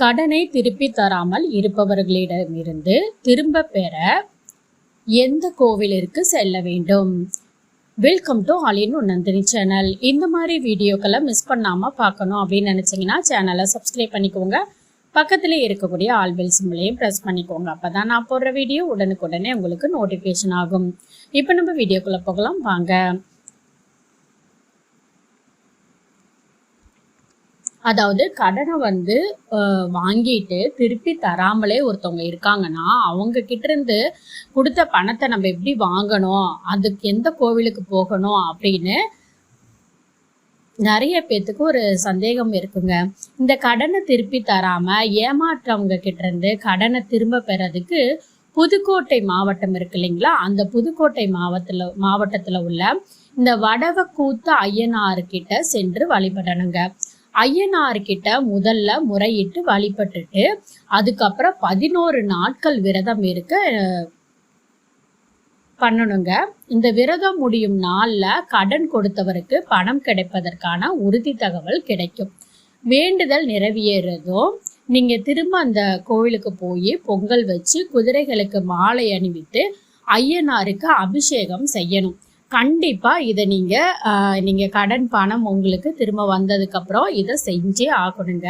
கடனை திருப்பி தராமல் இருப்பவர்களிடமிருந்து திரும்ப பெற எந்த கோவிலிற்கு செல்ல வேண்டும்? Welcome to Aalin Nandini channel இந்த மாதிரி வீடியோக்களை மிஸ் பண்ணாமல் பார்க்கணும் அப்படின்னு நினச்சிங்கன்னா சேனலை சப்ஸ்கிரைப் பண்ணிக்கோங்க. பக்கத்தில் இருக்கக்கூடிய ஆல் பெல் சிம்பிளையும் ப்ரெஸ் பண்ணிக்கோங்க. அப்போ தான் நான் போடுற வீடியோ உடனுக்குடனே உங்களுக்கு நோட்டிஃபிகேஷன் ஆகும். இப்போ நம்ம வீடியோக்குள்ளே போகலாம். வாங்க. அதாவது கடனை வந்து வாங்கிட்டு திருப்பி தராமலே ஒருத்தவங்க இருக்காங்கன்னா அவங்க கிட்ட இருந்து கொடுத்த பணத்தை நம்ம எப்படி வாங்கணும் அதுக்கு எந்த கோவிலுக்கு போகணும் அப்படின்னு நிறைய பேத்துக்கு ஒரு சந்தேகம் இருக்குங்க. இந்த கடனை திருப்பி தராம ஏமாற்றவங்க கிட்ட இருந்து கடனை திரும்ப பெறதுக்கு புதுக்கோட்டை மாவட்டம் இருக்கு இல்லைங்களா? அந்த புதுக்கோட்டை மாவட்டத்தில் மாவட்டத்துல உள்ள இந்த வடவ கூத்து ஐயனார்கிட்ட சென்று வழிபடணுங்க. ஐயனார்கிட்ட முதல்ல முறையிட்டு வழிபட்டுட்டு அதுக்கப்புறம் பதினோரு நாட்கள் விரதம் இருக்க பண்ணணுங்க. இந்த விரதம் முடியும் நாளில் கடன் கொடுத்தவருக்கு பணம் கிடைப்பதற்கான உறுதி தகவல் கிடைக்கும். வேண்டுதல் நிறைவேறதும் நீங்கள் திரும்ப அந்த கோவிலுக்கு போய் பொங்கல் வச்சு குதிரைகளுக்கு மாலை அணிவித்து ஐயனாருக்கு அபிஷேகம் செய்யணும். கண்டிப்பாக இதை நீங்கள் நீங்கள் கடன் பணம் உங்களுக்கு திரும்ப வந்ததுக்கப்புறம் இதை செஞ்சே ஆகணுங்க.